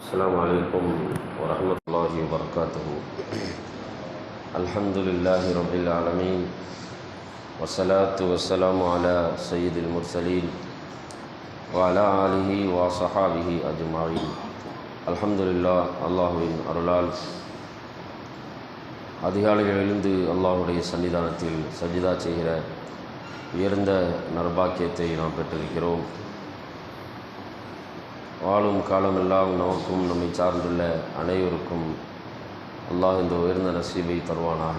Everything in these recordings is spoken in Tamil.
السلام عليكم ورحمة الله وبركاته الحمد لله رب العالمين والصلاة والسلام على سيد المرسلين وعلى آله وصحابه أجمعين الحمد لله அல்லாஹுவின் அருளால் அதிகாலையில் எழுந்து அல்லாஹுடைய சன்னிதானத்தில் சஜிதா செய்கிற உயர்ந்த நர்பாக்கியத்தை நாம் பெற்றிருக்கிறோம் வாழும் காலமெல்லாம் நமக்கும் நம்மை சார்ந்துள்ள அனைவருக்கும் அல்லாஹ் இந்த உயர்ந்த நசீபை தருவானாக.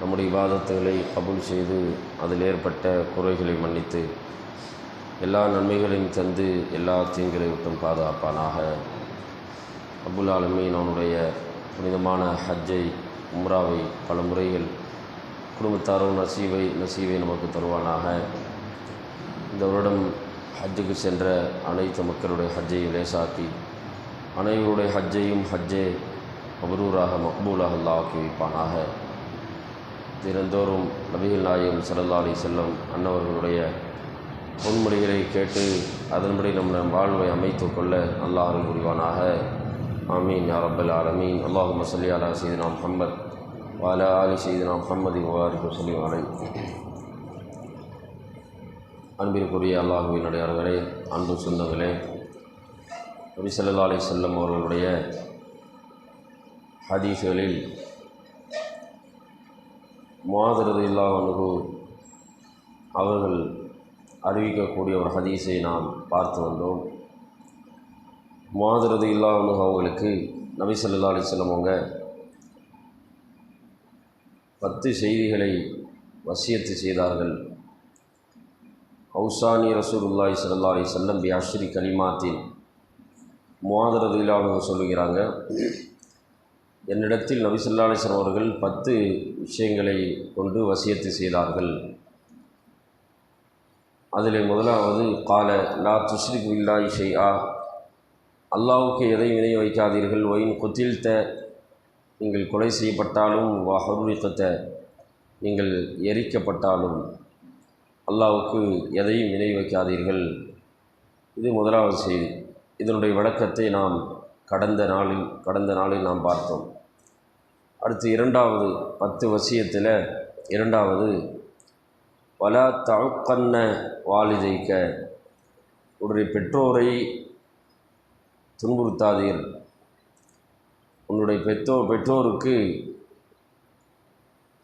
நம்முடைய விவாதத்துகளை கபூல் செய்து அதில் ஏற்பட்ட குறைகளை மன்னித்து எல்லா நன்மைகளையும் தந்து எல்லா தீங்களை விட்டும் பாதுகாப்பானாக. அபுல் ஆலமீன் அவனுடைய புனிதமான ஹஜ்ஜை உம்ராவை பல முறைகள் குடும்பத்தாரும் நசீவை நசீவை நமக்கு தருவானாக. இந்த வருடம் ஹஜ்ஜுக்கு சென்ற அனைத்து மக்களுடைய ஹஜ்ஜையும் லேசாக்கி அனைவருடைய ஹஜ்ஜையும் ஹஜ்ஜே மபரூராக மக்பூலாக அல்லாஹ் ஆக்கி வைப்பானாக. தினந்தோறும் நபிகள் நாயகம் ஸல்லல்லாஹு அலி செல்லம் அன்னவர்களுடைய பொன்மொழிகளை கேட்டு அதன்படி நம் நம் வாழ்வை அமைத்து கொள்ள அல்லாஹ் புரிவானாக. ஆமீன். யா ரப்பல் ஆலமீன். அல்லாஹும்ம மசல்லி அலா சீதினா முஹம்மத் வஅலா ஆலி சீதினா முஹம்மதி வாரிக்கு சொல்லி அலைஹி. அன்பிற்குரிய அல்லாஹுவின் அடையாளர்களே அன்பு சொந்தங்களே நபி அலி செல்லம் அவர்களுடைய ஹதீஸ்களில் மாதிரது இல்லாஹனு அவர்கள் அறிவிக்கக்கூடிய ஒரு ஹதீஸை நாம் பார்த்து வந்தோம். மாதிரது இல்லாஹனு அவங்களுக்கு நபி ஸல்லல்லாஹு செல்லம் அவங்க பத்து செய்திகளை வசியத்து செய்தார்கள். ஹவுசானி ரசூலுல்லாய் சல்லா அலி சொல்லம் பி அஷ்ரி கலிமாத்தின் முவாதரது சொல்லுகிறாங்க. என்னிடத்தில் நபி ஸல்லல்லாஹு அவர்கள் பத்து விஷயங்களை கொண்டு வசியத்து செய்தார்கள். அதில் முதலாவது கால லா துஷ்ரிக் பில்லாஹி ஆ அல்லாவுக்கு எதையும் வினை வைக்காதீர்கள். ஒயின் குத்தில்த்த நீங்கள் கொலை செய்யப்பட்டாலும் வஹருத்த நீங்கள் எரிக்கப்பட்டாலும். அல்லாவுக்கு எதையும் இணை வைக்காதீர்கள். இது முதலாவது செய்தி. இதனுடைய விளக்கத்தை நாம் கடந்த நாளில் கடந்த நாளில் நாம் பார்த்தோம். அடுத்து இரண்டாவது பத்து வசியத்தில் இரண்டாவது வலா தழுக்கண்ண வாலிதைக்க. உன்னுடைய பெற்றோரை துன்புறுத்தாதீர். உன்னுடைய பெற்றோர் பெற்றோருக்கு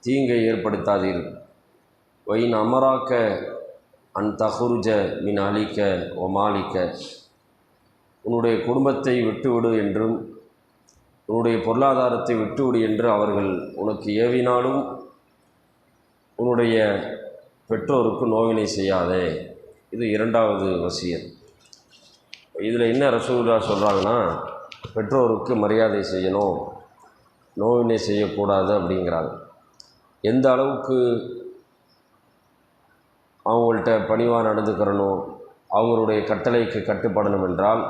தீங்கை ஏற்படுத்தாதீர்கள் வைன் அமராக்க அன் தகுருஜ மின் அழிக்க ஒமாலிக்க உன்னுடைய குடும்பத்தை விட்டுவிடு என்றும் உன்னுடைய பொருளாதாரத்தை விட்டுவிடு என்று அவர்கள் உனக்கு ஏவினாலும் உன்னுடைய பெற்றோருக்கு நோவினை செய்யாதே. இது இரண்டாவது வசியம் இதில் என்ன ரசூல்லா சொல்கிறாங்கன்னா பெற்றோருக்கு மரியாதை செய்யணும் நோவினை செய்யக்கூடாது அப்படிங்கிறாங்க. எந்த அளவுக்கு அவங்கள்ட்ட பணிவாக நடந்துக்கிறணும். அவங்களுடைய கட்டளைக்கு கட்டுப்படணும் என்றால்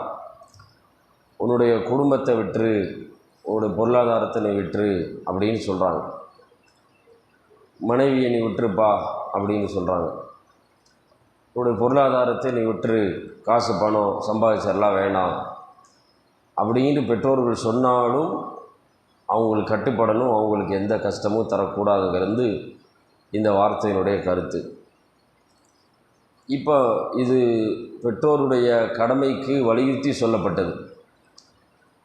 உன்னுடைய குடும்பத்தை விற்று உன்னுடைய பொருளாதாரத்தை நீ அப்படின்னு சொல்கிறாங்க மனைவியை நீ விட்டுருப்பா அப்படின்னு சொல்கிறாங்க உன்னுடைய பொருளாதாரத்தை நீ விட்டுரு காசு பணம் சம்பாதிச்சிடலாம் வேணாம் அப்படின்னு பெற்றோர்கள் சொன்னாலும் அவங்களுக்கு கட்டுப்படணும். அவங்களுக்கு எந்த கஷ்டமும் தரக்கூடாதுங்கிறது இந்த வார்த்தையினுடைய கருத்து. இப்போ இது பெற்றோருடைய கடமைக்கு வலியுறுத்தி சொல்லப்பட்டது.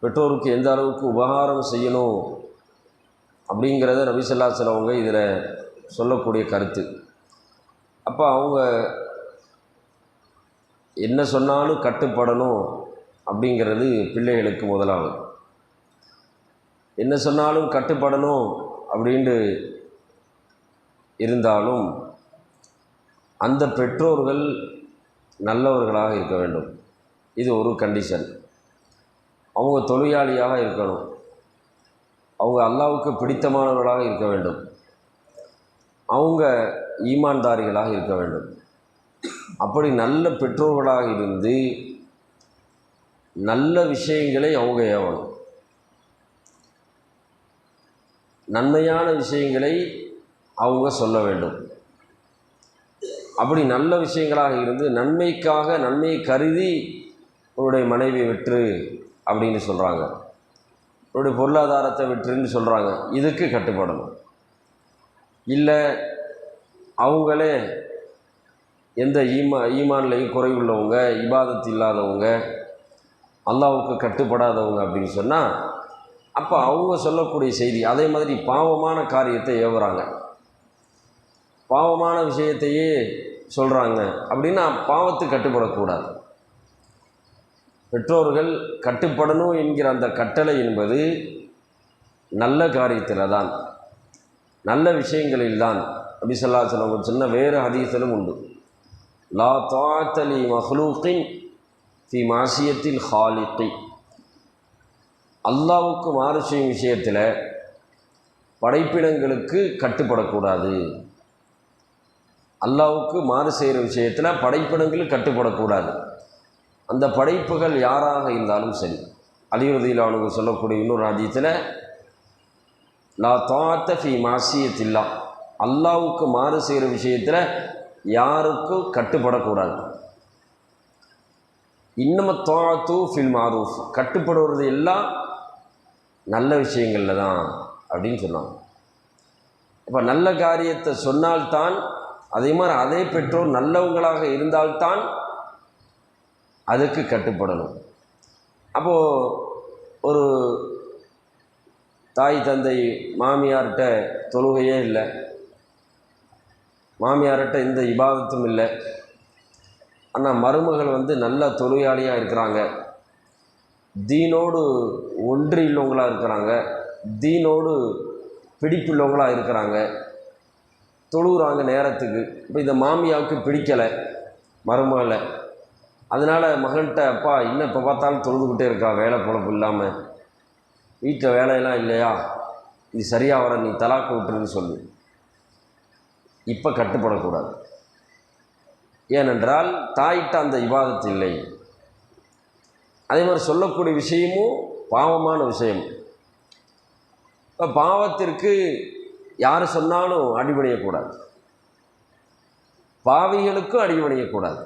பெற்றோருக்கு எந்த அளவுக்கு உபகாரம் செய்யணும் அப்படிங்கிறத அவங்க இதில் சொல்லக்கூடிய கருத்து. அப்போ அவங்க என்ன சொன்னாலும் கட்டுப்படணும் அப்படிங்கிறது பிள்ளைகளுக்கு முதலாவது. என்ன சொன்னாலும் கட்டுப்படணும் அப்படின்ட்டு இருந்தாலும் அந்த பெற்றோர்கள் நல்லவர்களாக இருக்க வேண்டும். இது ஒரு கண்டிஷன் அவங்க தொழிலாளியாக இருக்கணும். அவங்க அல்லாவுக்கு பிடித்தமானவர்களாக இருக்க வேண்டும். அவங்க ஈமான்தாரிகளாக இருக்க வேண்டும். அப்படி நல்ல பெற்றோர்களாக இருந்து நல்ல விஷயங்களை அவங்க ஏவணும். நன்மையான விஷயங்களை அவங்க சொல்ல வேண்டும். அப்படி நல்ல விஷயங்களாக இருந்து நன்மைக்காக நன்மையை கருதி உன்னுடைய மனைவியை விற்று அப்படின்னு சொல்கிறாங்க உன்னுடைய பொருளாதாரத்தை விற்றுன்னு சொல்கிறாங்க இதுக்கு கட்டுப்படணும். இல்லை அவங்களே எந்த ஈமா ஈமான்லையும் குறைவுள்ளவங்க இபாதத்து இல்லாதவங்க அல்லாவுக்கு கட்டுப்படாதவங்க அப்படின்னு சொன்னால் அப்போ அவங்க சொல்லக்கூடிய செய்தி அதே மாதிரி பாவமான காரியத்தை ஏவுறாங்க. பாவமான விஷயத்தையே சொல்கிறாங்க அப்படின்னா பாவத்துக்கு கட்டுப்படக்கூடாது. பெற்றோர்கள் கட்டுப்படணும் என்கிற அந்த கட்டளை என்பது நல்ல காரியத்தில் தான் நல்ல விஷயங்களில் தான் அப்படி சொல்லாச்சலம் ஒரு சின்ன வேறு அதிகத்திலும் உண்டு. லா தாத்தலி மஹ்லூக்கின் ஃபி மாசியத்தில் ஹாலிக்கி. அல்லாவுக்கு மாறு செய்யும் விஷயத்தில் படைப்பிடங்களுக்கு கட்டுப்படக்கூடாது. அல்லாவுக்கு மாறு செய்கிற விஷயத்தில் படைப்பிடங்களும் கட்டுப்படக்கூடாது. அந்த படைப்புகள் யாராக இருந்தாலும் சரி. அலிவதியிலானவங்க சொல்லக்கூடிய இன்னொரு ராஜ்யத்தில் லா தாத்த ஃபி மாசியத்தில்லா அல்லாவுக்கு மாறு செய்கிற விஷயத்தில் யாருக்கும் கட்டுப்படக்கூடாது. இன்னம தோத்து ஃபில் மாரூஃப். கட்டுப்படுவது எல்லாம் நல்ல விஷயங்களில் தான் அப்படின்னு சொன்னாங்க இப்போ நல்ல காரியத்தை சொன்னால்தான் அதே மாதிரி அதே பெற்றோர் நல்லவங்களாக இருந்தால்தான் அதுக்கு கட்டுப்படணும். அப்போது ஒரு தாய் தந்தை மாமியார்கிட்ட தொழுகையே இல்லை. மாமியார்கிட்ட எந்த இபாதத்தும் இல்லை. ஆனால் மருமகள் வந்து நல்ல தொழுகையாளியாக இருக்கிறாங்க. தீனோடு ஒன்று உள்ளவங்களாக இருக்கிறாங்க. தீனோடு பிடிப்புள்ளவங்களாக இருக்கிறாங்க. தொழுகிறாங்க நேரத்துக்கு. இப்போ இந்த மாமியாவுக்கு பிடிக்கலை மருமகளை. அதனால் மகன்கிட்ட அப்பா இன்னும் இப்போ பார்த்தாலும் தொழுதுகிட்டே இருக்கா? வேலை பொழப்பு இல்லாமல் வீட்டில் வேலையெல்லாம் இல்லையா? இது சரியாக வர நீ தலாக்கு விட்டுருன்னு சொல்லு. இப்போ கட்டுப்படக்கூடாது. ஏனென்றால் தாயிட்ட அந்த விவாதத்து இல்லை. அதே மாதிரி சொல்லக்கூடிய விஷயமும் பாவமான விஷயம். இப்போ பாவத்திற்கு யார் சொன்னாலும் அடிபணியக்கூடாது. பாவிகளுக்கும் அடிபணியக்கூடாது.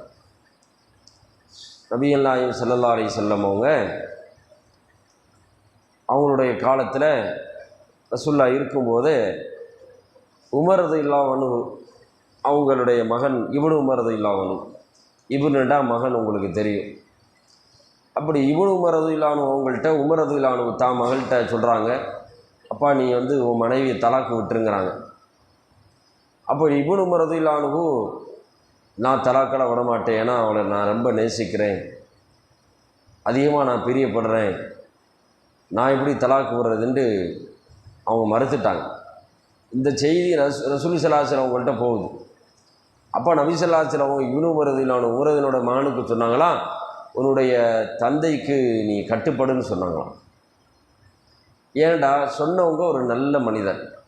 நபியல்லாயும் செல்லல்லா அலி செல்லம் அவங்க அவங்களுடைய காலத்தில் ரசுல்லா இருக்கும்போது உமரது இல்லாவனு அவங்களுடைய மகன் இவனு உமரது இல்லாவனு இவனுடா மகன் உங்களுக்கு தெரியும். அப்படி இவனு உமரது இல்லானு அவங்கள்ட்ட உமரது இல்லானு தான் மகள்கிட்ட சொல்கிறாங்க அப்பா நீ வந்து உன் மனைவியை தலாக்கு விட்டுருங்கிறாங்க. அப்போ இவனு உமரது இல்லானுகு நான் தலாக்கெல்லாம் விடமாட்டேன். ஏன்னா அவளை நான் ரொம்ப நேசிக்கிறேன். அதிகமாக நான் பிரியப்படுறேன். நான் எப்படி தலாக்கு விடுறதுன்ட்டு அவங்க மறுத்துட்டாங்க. இந்த செய்தி ரஸ் ரசூலி சலாசலம் அவங்கள்ட்ட போகுது. அப்போ நபிசல்லாசலம் அவங்க இவனு உமரதிலான உமரதினோட மகனுக்கு சொன்னாங்களா? உன்னுடைய தந்தைக்கு நீ கட்டுப்படுன்னு சொன்னாங்களாம். ஏன்டா சொன்னவங்க ஒரு நல்ல மனிதர்?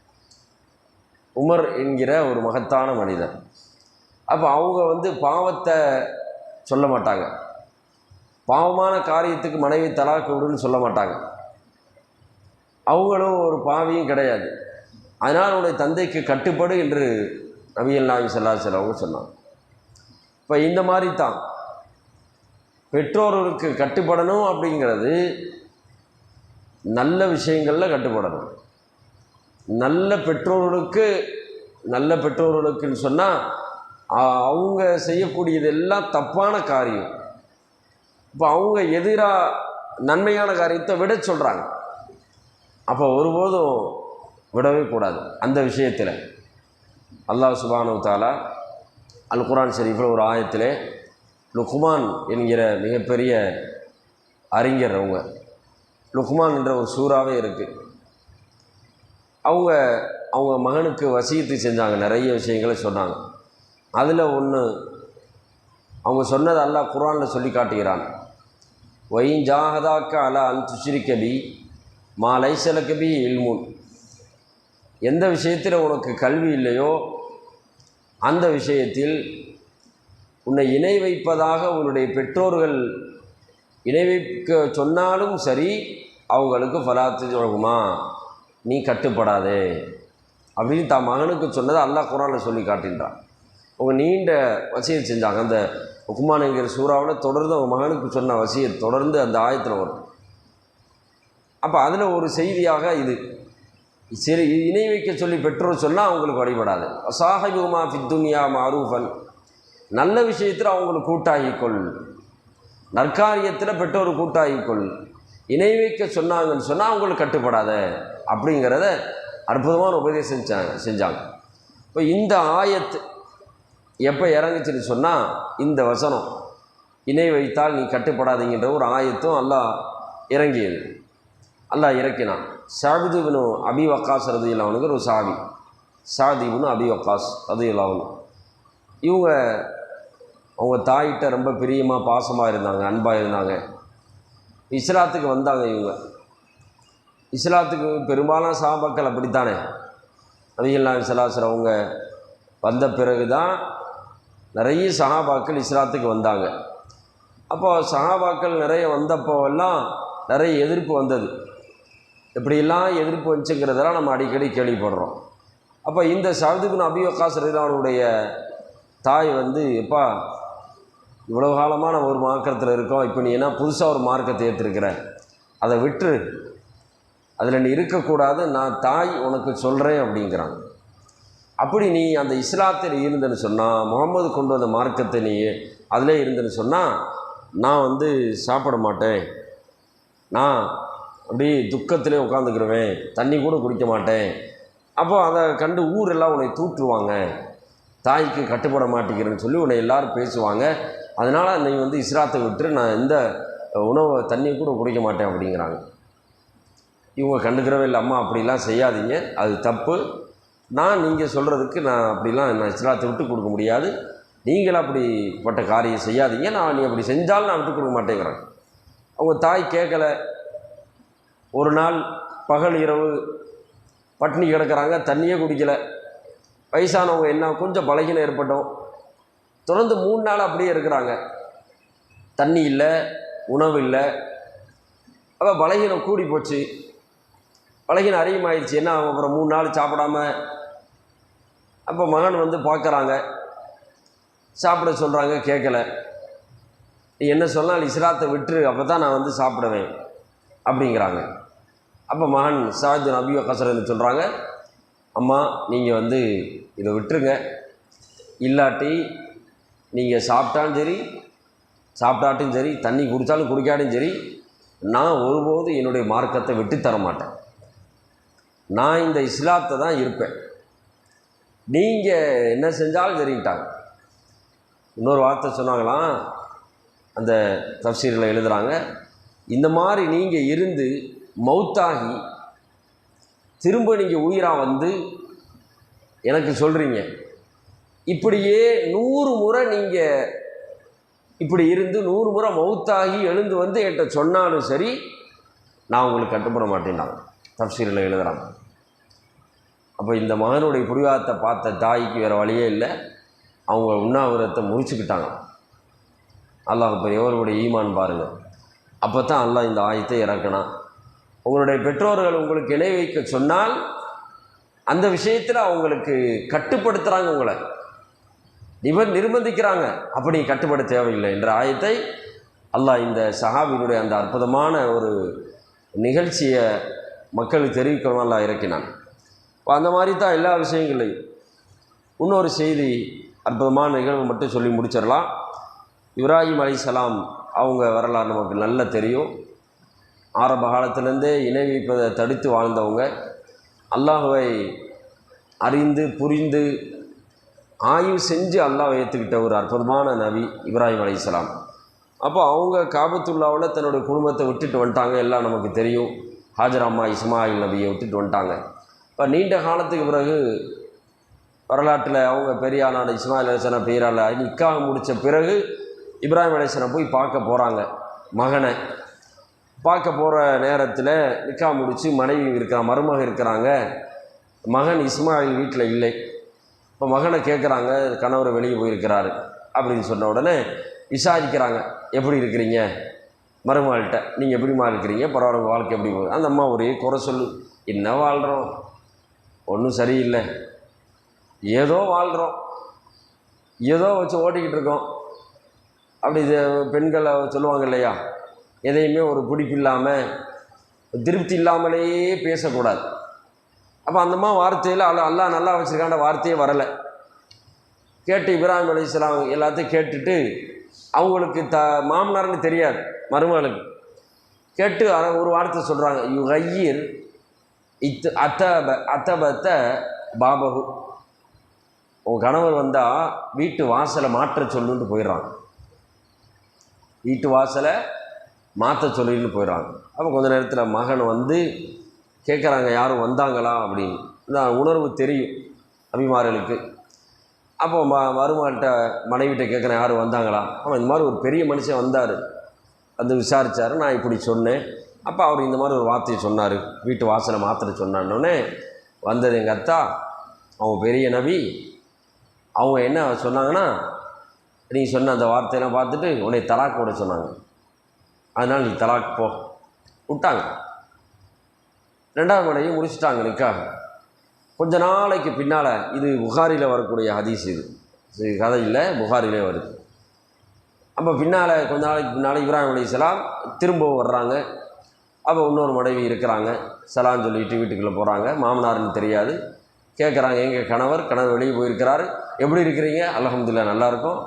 உமர் என்கிற ஒரு மகத்தான மனிதர். அப்போ அவங்க வந்து பாவத்தை சொல்ல மாட்டாங்க. பாவமான காரியத்துக்கு மனைவி தலாக்கு விடுன்னு சொல்ல மாட்டாங்க. அவங்களும் ஒரு பாவியும் கிடையாது. அதனால் உன்னுடைய தந்தைக்கு கட்டுப்படு என்று நபியல் நாயி செல்லாசல் அவங்க சொன்னாங்க. இப்போ இந்த மாதிரி தான் பெற்றோர்களுக்கு கட்டுப்படணும் அப்படிங்கிறது நல்ல விஷயங்களில் கட்டுப்படணும். நல்ல பெற்றோர்களுக்கு நல்ல பெற்றோர்களுக்குன்னு சொன்னால் அவங்க செய்யக்கூடியது எல்லாம் தப்பான காரியம். இப்போ அவங்க எதிராக நன்மையான காரியத்தை விட சொல்கிறாங்க அப்போ ஒருபோதும் விடவே கூடாது அந்த விஷயத்தில். அல்லாஹ் சுபானு தாலா அல் குரான் ஷரீஃபில் ஒரு ஆயத்திலே லுக்குமான் என்கிற மிகப்பெரிய அறிஞர் அவங்க. லுக்மான் என்ற ஒரு சூறாவே இருக்குது அவங்க அவங்க மகனுக்கு வசியத்து செஞ்சாங்க. நிறைய விஷயங்களை சொன்னாங்க. அதில் ஒன்று அவங்க சொன்னது அல்லாஹ் குரானில் சொல்லி காட்டுகிறான். ஒயின் ஜாகதாக்க அலா அன் துஷிரிக்கபி மா லைசலக்கபி இல்முன். எந்த விஷயத்தில் உனக்கு கல்வி இல்லையோ அந்த விஷயத்தில் உன்னை இணை வைப்பதாக உன்னுடைய பெற்றோர்கள் இணை வைக்க சொன்னாலும் சரி அவங்களுக்கு ஃபலாத்து சொல்லுமா நீ கட்டுப்படாதே. அப்படின்னு தான் மகனுக்கு சொன்னதை அல்லாஹ் குரானில் சொல்லி காட்டின்றான். அவங்க நீண்ட வசியம் செஞ்சாங்க. அந்த உக்குமானங்கிற சூறாவில் தொடர்ந்து அவங்க மகனுக்கு சொன்ன வசியை தொடர்ந்து அந்த ஆயத்தில் வரும். அப்போ அதில் ஒரு செய்தியாக இது. சரி இணை வைக்க சொல்லி பெற்றோர் சொன்னால் அவங்களுக்கு வழிபடாது. சாஹிபுமா ஃபித்துனியா மாரூஃபன். நல்ல விஷயத்தில் அவங்களுக்கு கூட்டாகிக்கொள் நற்காரியத்தில் பெற்றோர் கூட்டாகிக்கொள் இணை வைக்க சொன்னாங்கன்னு சொன்னால் அவங்களுக்கு கட்டுப்படாத அப்படிங்கிறத அற்புதமான உபதேசம் செஞ்சாங்க செஞ்சாங்க. இப்போ இந்த ஆயத்து எப்போ இறங்குச்சுன்னு சொன்னால் இந்த வசனம் இணை வைத்தால் நீ கட்டுப்படாதீங்கன்ற ஒரு ஆயத்தும் அல்லாஹ் இறங்கியது. அல்லாஹ் இறக்கினான். சாபிதுபினு அபி வக்காஸ் ரதியில்லாவனுங்கிற ஒரு சாபி. சாதிபுனு அபி வக்காஸ் ரதியில்லாவனு இவங்க அவங்க தாயிட்ட ரொம்ப பிரியமாக பாசமாக இருந்தாங்க அன்பாக இருந்தாங்க. இஸ்லாத்துக்கு வந்தாங்க இவங்க. இஸ்லாத்துக்கு பெரும்பாலான சாபாக்கள் அப்படித்தானே? நபிகள்லாம் இஸ்லாசர் அவங்க வந்த பிறகு தான் நிறைய சஹாபாக்கள் இஸ்லாத்துக்கு வந்தாங்க. அப்போ சஹாபாக்கள் நிறைய வந்தப்போவெல்லாம் நிறைய எதிர்ப்பு வந்தது. இப்படியெல்லாம் எதிர்ப்பு வந்துச்சுங்கிறதெல்லாம் நம்ம அடிக்கடி கேள்விப்படுறோம். அப்போ இந்த சவுதுபின் அபிவகாஸ் ரீதானுடைய தாய் வந்து எப்பா இவ்வளோ காலமாக நம்ம ஒரு மார்க்கத்தில் இருக்கோம். இப்போ நீ என்ன புதுசாக ஒரு மார்க்கத்தை ஏற்றிருக்கிற? அதை விட்டுரு. அதில் நீ இருக்கக்கூடாது. நான் தாய் உனக்கு சொல்கிறேன் அப்படிங்கிறாங்க அப்படி நீ அந்த இஸ்லாத்தில் இருந்தேன்னு சொன்னால் முகமது கொண்டு வந்த மார்க்கத்தை நீ அதிலே இருந்தேன்னு சொன்னால் நான் வந்து சாப்பிட மாட்டேன். நான் அப்படி துக்கத்திலே உட்காந்துக்கிடுவேன் தண்ணி கூட குடிக்க மாட்டேன். அப்போ அதை கண்டு ஊரெல்லாம் உன்னை தூற்றுவாங்க. தாய்க்கு கட்டுப்பட மாட்டேங்கிறேன்னு சொல்லி உன்னை எல்லோரும் பேசுவாங்க. அதனால் நீ வந்து இஸ்ராத்தை விட்டு நான் எந்த உணவை தண்ணியை கூட குடிக்க மாட்டேன் அப்படிங்கிறாங்க. இவங்க கண்டுக்கிறவே இல்லை அம்மா அப்படிலாம் செய்யாதீங்க அது தப்பு. நான் நீங்கள் சொல்கிறதுக்கு நான் அப்படிலாம் நான் இஸ்லாத்தை விட்டு கொடுக்க முடியாது. நீங்களும் அப்படிப்பட்ட காரியம் செய்யாதீங்க. நான் நீ அப்படி செஞ்சாலும் நான் விட்டு கொடுக்க மாட்டேங்கிறேன் அவங்க தாய் கேட்கல. ஒரு நாள் பகல் இரவு பட்டினி கிடக்கிறாங்க தண்ணியே குடிக்கலை. வயசானவங்க என்ன கொஞ்சம் பலகீனம் ஏற்பட்டோம். தொடர்ந்து மூணு நாள் அப்படியே இருக்கிறாங்க. தண்ணி இல்லை உணவு இல்லை. அப்போ பலகீனம் கூடி போச்சு. பலகீனம் அதிகமாகிடுச்சு என்ன அப்புறம் மூணு நாள் சாப்பிடாம அப்போ மகன் வந்து பார்க்குறாங்க. சாப்பிட சொல்கிறாங்க கேட்கல நீ என்ன சொன்னால் இஸ்ராத்தை விட்டுரு அப்போ தான் நான் வந்து சாப்பிடுவேன் அப்படிங்கிறாங்க. அப்போ மகன் சாஜ் நபியோ கசரன்னு சொல்கிறாங்க அம்மா நீங்கள் வந்து இதை விட்டுருங்க. இல்லாட்டி நீங்கள் சாப்பிட்டாலும் சரி சாப்பிட்டாட்டும் சரி தண்ணி குடித்தாலும் குடிக்காட்டும் சரி நான் ஒருபோது என்னுடைய மார்க்கத்தை விட்டு தர மாட்டேன். நான் இந்த இஸ்லாத்தை தான் இருப்பேன். நீங்கள் என்ன செஞ்சாலும் சரிங்கிட்டாங்க இன்னொரு வார்த்தை சொன்னாங்களாம் அந்த தப்சீரில் எழுதுகிறாங்க இந்த மாதிரி நீங்கள் இருந்து மௌத்தாகி திரும்ப நீங்கள் உயிராக வந்து எனக்கு சொல்கிறீங்க இப்படியே நூறு முறை நீங்கள் இப்படி இருந்து நூறு முறை மவுத்தாகி எழுந்து வந்து என்கிட்ட சொன்னாலும் சரி நான் உங்களுக்கு கட்டுப்பட மாட்டேன்னாங்க தப்சீரில் எழுதுகிறாங்க அப்போ இந்த மகனுடைய புரிவாதத்தை பார்த்த தாய்க்கு வேறு வழியே இல்லை. அவங்க உண்ணாவிரத்தை முறிச்சுக்கிட்டாங்க அல்லாஹ் பெரியவர்களுடைய ஈமான் பாருங்கள் அப்போ தான் அல்லாஹ் இந்த ஆயத்தை இறக்கணும் உங்களுடைய பெற்றோர்கள் உங்களுக்கு இணை வைக்க சொன்னால் அந்த விஷயத்தில் அவங்களுக்கு கட்டுப்படுத்துகிறாங்க உங்களை. இவன் நிர்பந்திக்கிறாங்க. அப்படி கட்டுப்பட தேவையில்லை என்ற ஆயத்தை அல்லாஹ் இந்த சஹாபியினுடைய அந்த அற்புதமான ஒரு நிகழ்ச்சியை மக்களுக்கு தெரிவிக்கணும் அல்லாஹ் இறக்கினான். இப்போ அந்த மாதிரி தான் எல்லா விஷயங்களையும் இன்னொரு செய்தி அற்புதமான நிகழ்வு மட்டும் சொல்லி முடிச்சிடலாம். இப்ராஹிம் அலிசலாம் அவங்க வரலாறு நமக்கு நல்லா தெரியும். ஆரம்ப காலத்திலேருந்தே இணை வைப்பதை தடுத்து வாழ்ந்தவங்க. அல்லாஹுவை அறிந்து புரிந்து ஆய்வு செஞ்சு அல்லாஹ் ஏற்றுக்கிட்ட ஒரு அற்புதமான நபி இப்ராஹிம் அலையாம் அப்போ அவங்க காபத்துல்லாவில் தன்னுடைய குடும்பத்தை விட்டுட்டு வந்துட்டாங்க. எல்லாம் நமக்கு தெரியும். ஹாஜராமா இஸ்மாயில் நபியை விட்டுட்டு வந்துட்டாங்க. இப்போ நீண்ட காலத்துக்கு பிறகு வரலாற்றில் அவங்க பெரியாளான இஸ்மாயில் அலிசனை பெயரால் நிக்காக முடித்த பிறகு இப்ராஹிம் அலிசனை போய் பார்க்க போகிறாங்க மகனை பார்க்க போகிற நேரத்தில் நிக்கா முடித்து மனைவி இருக்கிற மருமக இருக்கிறாங்க. மகன் இஸ்மாயில் வீட்டில் இல்லை. இப்போ மகனை கேட்குறாங்க கணவர் வெளியே போயிருக்கிறாரு அப்படின்னு சொன்ன உடனே விசாரிக்கிறாங்க எப்படி இருக்கிறீங்க? மருமகள்கிட்ட நீங்கள் எப்படிமா இருக்கிறீங்க? பரவாயில்ல வாழ்க்கை எப்படி போகுது? அந்த அம்மா ஒரே குறை சொல்லு என்ன வாழ்கிறோம் ஒன்றும் சரியில்லை. ஏதோ வாழ்கிறோம் ஏதோ வச்சு ஓட்டிக்கிட்டு இருக்கோம். அப்படி இது பெண்களை சொல்லுவாங்க இல்லையா? எதையுமே ஒரு பிடிப்பு இல்லாமல் திருப்தி இல்லாமலேயே பேசக்கூடாது. அப்போ அந்தமா வார்த்தையில் அல்ல அல்லா நல்லா வச்சுருக்காண்ட வார்த்தையே வரலை. கேட்டு இப்ராஹிம் அலைஹிஸ்ஸலாம் எல்லாத்தையும் கேட்டுட்டு அவங்களுக்கு த மாமனார்னு தெரியாது மருமகளுக்கு. கேட்டு ஒரு வார்த்தை சொல்கிறாங்க யு கையீர் இத்து அத்தப அத்தபத்த பாபகு உன் கணவர் வந்தால் வீட்டு வாசலை மாற்ற சொல்லுன்ட்டு போயிடுறாங்க. வீட்டு வாசலை மாற்ற சொல்லின்னு போயிடுறாங்க. அப்போ கொஞ்ச நேரத்தில் மகன் வந்து கேட்குறாங்க யாரும் வந்தாங்களா? அப்படின்னு. இந்த உணர்வு தெரியும் அபிமார்களுக்கு அப்போ ம மருமகள்கிட்ட மனைவிட்ட கேட்குறேன் யாரும் வந்தாங்களா? அவன் இந்த மாதிரி ஒரு பெரிய மனுஷன் வந்தார். வந்து விசாரித்தார் நான் இப்படி சொன்னேன். அப்போ அவர் இந்த மாதிரி ஒரு வார்த்தையை சொன்னார். வீட்டு வாசலை மாத்திர சொன்னான்னொடனே வந்தது எங்கள் அத்தா. அவங்க பெரிய நபி. அவங்க என்ன சொன்னாங்கன்னா நீ சொன்ன அந்த வார்த்தையெல்லாம் பார்த்துட்டு உன்னை தலாக் போட சொன்னாங்க. அதனால் நீ தலாக் போ. விட்டாங்க. ரெண்டாவது மனைவி முடிச்சுட்டாங்க நிக்காக. கொஞ்ச நாளைக்கு பின்னால் இது புகாரியில் வரக்கூடிய ஹதீஸ் இது. இது கதை இல்லை புகாரிலே வருது. அப்போ பின்னால் கொஞ்ச நாளைக்கு பின்னால் இப்ராஹிம் அலைஹிஸ்ஸலாம் திரும்பவும் வர்றாங்க. அப்போ இன்னொரு மனைவி இருக்கிறாங்க. சலான்னு சொல்லிட்டு வீட்டுக்குள்ளே போகிறாங்க மாமனார்னு தெரியாது. கேட்குறாங்க எங்கள் கணவர்? கணவர் வெளியே போயிருக்கிறாரு. எப்படி இருக்கிறீங்க? அல்ஹம்துலில்லாஹ் நல்லாயிருக்கும்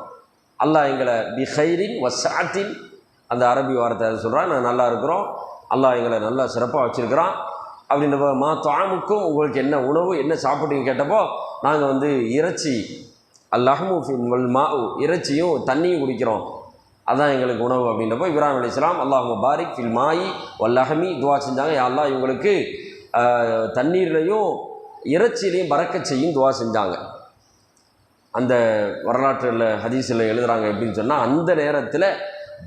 அல்லாஹ் எங்களை பிஹைரின் வசாத்தின் அந்த அரபி வார்த்தை அதை சொல்கிறான் நான் நல்லா இருக்கிறோம். அல்லாஹ் எங்களை நல்லா சிறப்பாக வச்சுருக்கிறான். அப்படின்ற மா தாமுக்கும் உங்களுக்கு என்ன உணவு என்ன சாப்பிட்டீங்க கேட்டப்போ நாங்கள் வந்து இறைச்சி அல்லஹமுஃபின் வல் மாவு இறைச்சியும் தண்ணியும் குடிக்கிறோம். அதான் எங்களுக்கு உணவு அப்படின்றப்போ இப்ராஹிம் அலி இஸ்லாம் அல்லாஹ் பாரிக் ஃபில் மாயி வல்லஹமி துவா செஞ்சாங்க. யாரெல்லாம் இவங்களுக்கு தண்ணீர்லையும் இறைச்சிலையும் பறக்க செய்யும் துவா செஞ்சாங்க. அந்த வரலாற்றில் ஹதீஸில் எழுதுகிறாங்க எப்படின்னு சொன்னால் அந்த நேரத்தில்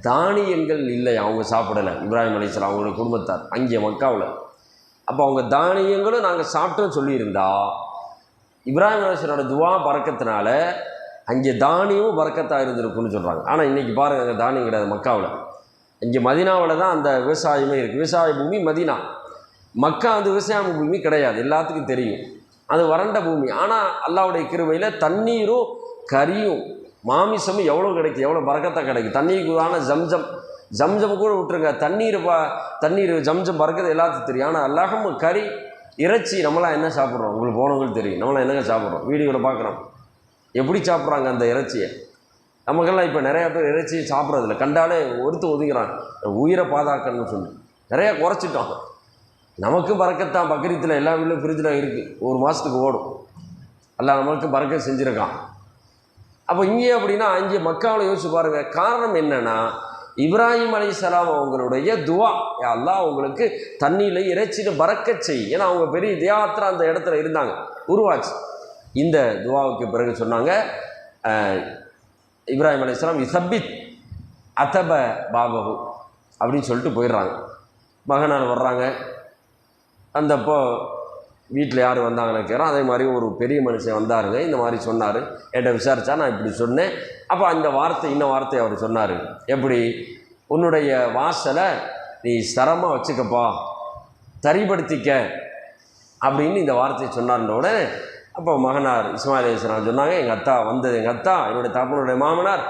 தானியங்கள் இல்லை அவங்க சாப்பிடலை. இப்ராஹிம் அலைஹிஸ்ஸலாம் அவங்களோட குடும்பத்தார் அங்கே மக்காவில். அப்போ அவங்க தானியங்களும் நாங்கள் சாப்பிட்டோன்னு சொல்லியிருந்தா இப்ராஹிம் அலிஸ்வரோட துவா பறக்கத்தினால அங்கே தானியமும் பறக்கத்தாக இருந்திருக்குன்னு சொல்கிறாங்க ஆனால் இன்றைக்கி பாருங்கள் அங்கே தானியம் கிடையாது மக்காவில். இங்கே மதினாவில் தான் அந்த விவசாயமே இருக்குது விவசாய பூமி மதினா. மக்கா வந்து விவசாய பூமி கிடையாது. எல்லாத்துக்கும் தெரியும். அது வறண்ட பூமி. ஆனால் அல்லாவுடைய கிருவையில் தண்ணீரும் கரியும் மாமிசமும் எவ்வளோ கிடைக்கும் எவ்வளோ பறக்கத்தாக கிடைக்கும் தண்ணீருக்கு உதாரண ஜம்ஜம் ஜம்ஜம் கூட விட்டுருங்க. தண்ணீர் பா தண்ணீர் ஜம்ஜம் பறக்கிறது எல்லாத்துக்கும் தெரியும். ஆனால் அல்லாஹம் கறி இறைச்சி நம்மளாம் என்ன சாப்பிட்றோம்? உங்களுக்கு போனவங்களுக்கு தெரியும். நம்மளாம் என்னங்க சாப்பிட்றோம்? வீடியோவில் பார்க்குறோம். எப்படி சாப்பிட்றாங்க அந்த இறைச்சியை? நமக்கெல்லாம் இப்போ நிறையா பேர் இறைச்சியை சாப்பிட்றதில்ல. கண்டாலே ஒருத்து ஒதுக்கிறான். உயிரை பாதுகாக்கணும்னு சொல்லி. நிறையா குறைச்சிட்டோம். நமக்கும் பறக்கத்தான். பக்ரீத்தில் எல்லா வீட்லையும் ஃப்ரிட்ஜில் இருக்குது ஒரு மாதத்துக்கு ஓடும். எல்லாம் நம்மளுக்கு பறக்க செஞ்சுருக்கான். அப்போ இங்கே அப்படின்னா இங்கே மக்காவில் யோசிச்சு பாருங்கள் காரணம் என்னென்னா இப்ராஹிம் அலைஹிஸ்ஸலாம் அவங்களுடைய துவா எல்லாம் அவங்களுக்கு தண்ணியில் இறைச்சிட்டு பறக்க செய். ஏன்னா அவங்க பெரிய தியாத்திரா அந்த இடத்துல இருந்தாங்க. உருவாச்சு. இந்த துவாவுக்கு பிறகு சொன்னாங்க இப்ராஹிம் அலி அலைஹிஸ்ஸலாம் இசபித் அத்தப பாபகு அப்படின்னு சொல்லிட்டு போயிடுறாங்க. மகனால் வர்றாங்க. அந்தப்போ வீட்டில் யார் வந்தாங்கன்னு கேட்குறோம் அதே மாதிரி ஒரு பெரிய மனுஷன் வந்தாருங்க. இந்த மாதிரி சொன்னார். என்கிட்ட விசாரித்தா நான் இப்படி சொன்னேன். அப்போ அந்த வார்த்தை இன்ன வார்த்தை அவர் சொன்னார். எப்படி? உன்னுடைய வாசலை நீ சரமாக வச்சுக்கப்பா. தரிப்படுத்திக்க. அப்படின்னு இந்த வார்த்தையை சொன்னார்ன்ற உடனே அப்போ மகனார் இஸ்மாயில் சொன்னாங்க எங்கள் அத்தா வந்தது எங்கள் அத்தா என்னுடைய தகப்பனுடைய மாமனார்.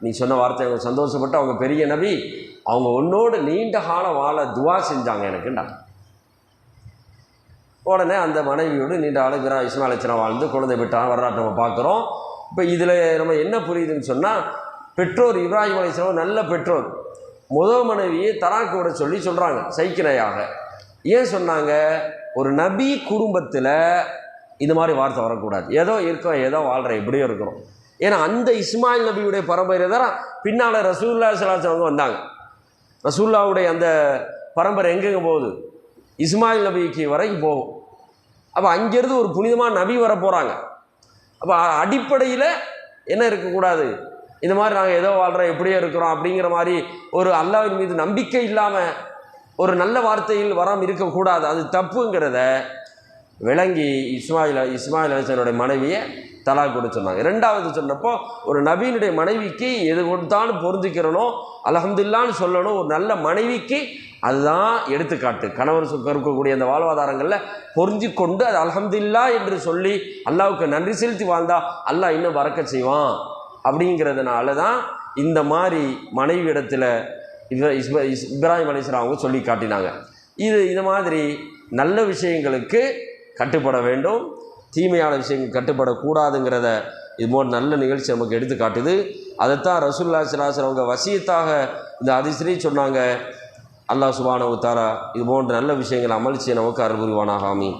நீ சொன்ன வார்த்தை அவங்க சந்தோஷப்பட்டு அவங்க பெரிய நபி. அவங்க உன்னோடு நீண்ட காலம் வாழ துவா செஞ்சாங்க எனக்குண்டா உடனே அந்த மனைவியோடு நீண்ட அழகிறா இஸ்மாயில் அலிஸ்லாம் வாழ்ந்து குழந்தை பெற்றான் வரலாற்றை நம்ம பார்க்குறோம். இப்போ இதில் நம்ம என்ன புரியுதுன்னு சொன்னால் பெற்றோர் இப்ராஹிம் அலிஸ்லாம் நல்ல பெற்றோர். முதல் மனைவியை தராக்கு விட சொல்லி சொல்கிறாங்க சைக்கிரையாக ஏன் சொன்னாங்க? ஒரு நபி குடும்பத்தில் இது மாதிரி வார்த்தை வரக்கூடாது. ஏதோ இருக்கோம் ஏதோ வாழ்கிற இப்படியும் இருக்கிறோம். ஏன்னா அந்த இஸ்மாயில் நபியுடைய பரம்பரை தான் பின்னால் ரசூல்லா சலாசவங்க வந்தாங்க. ரசூல்லாவுடைய அந்த பரம்பரை எங்கெங்கே போகுது? இஸ்மாயில் நபிக்கு வரைக்கும் போகும். அப்போ அங்கேருந்து ஒரு புனிதமான நபி வர போகிறாங்க அப்போ அடிப்படையில் என்ன இருக்கக்கூடாது? இந்த மாதிரி நாங்கள் ஏதோ வாழ்கிறோம் எப்படியோ இருக்கிறோம் அப்படிங்கிற மாதிரி ஒரு அல்லாவின் மீது நம்பிக்கை இல்லாமல் ஒரு நல்ல வார்த்தையில் வராமல் இருக்கக்கூடாது. அது தப்புங்கிறத விளங்கி இஸ்மாயில் இஸ்மாயில் அலிசனுடைய மனைவியை தலா கொடு சொன்னாங்க. ரெண்டாவது சொன்னப்போ ஒரு நபீனுடைய மனைவிக்கு எது கொடுத்தாலும் பொருந்திக்கிறனோ அலகம்தில்லான்னு சொல்லணும் ஒரு நல்ல மனைவிக்கு அதுதான் எடுத்துக்காட்டு. கணவர் இருக்கக்கூடிய அந்த வாழ்வாதாரங்களில் பொருந்தி கொண்டு அது அலகம்தில்லா என்று சொல்லி அல்லாவுக்கு நன்றி செலுத்தி வாழ்ந்தா அல்லாஹ் இன்னும் வரக்க செய்வான். அப்படிங்கிறதுனால தான் இந்த மாதிரி மனைவி இடத்துல இப்ரா இஸ்ப- இஸ் இப்ராஹிம் அலிஸ்லாம் அவங்க சொல்லி காட்டினாங்க. இது இது மாதிரி நல்ல விஷயங்களுக்கு கட்டுப்பட வேண்டும். தீமையான விஷயங்கள் கட்டுப்படக்கூடாதுங்கிறத இது போன்ற நல்ல நிகழ்ச்சி நமக்கு எடுத்து காட்டுது. அதைத்தான் ரசூல்லா சிலாசன் அவங்க வசியத்தாக இந்த அதிசரி சொன்னாங்க. அல்லாஹ் சுபான உத்தாரா இது போன்ற நல்ல விஷயங்களை அமல் செய்ய நமக்கு அருள் புரிவானாக.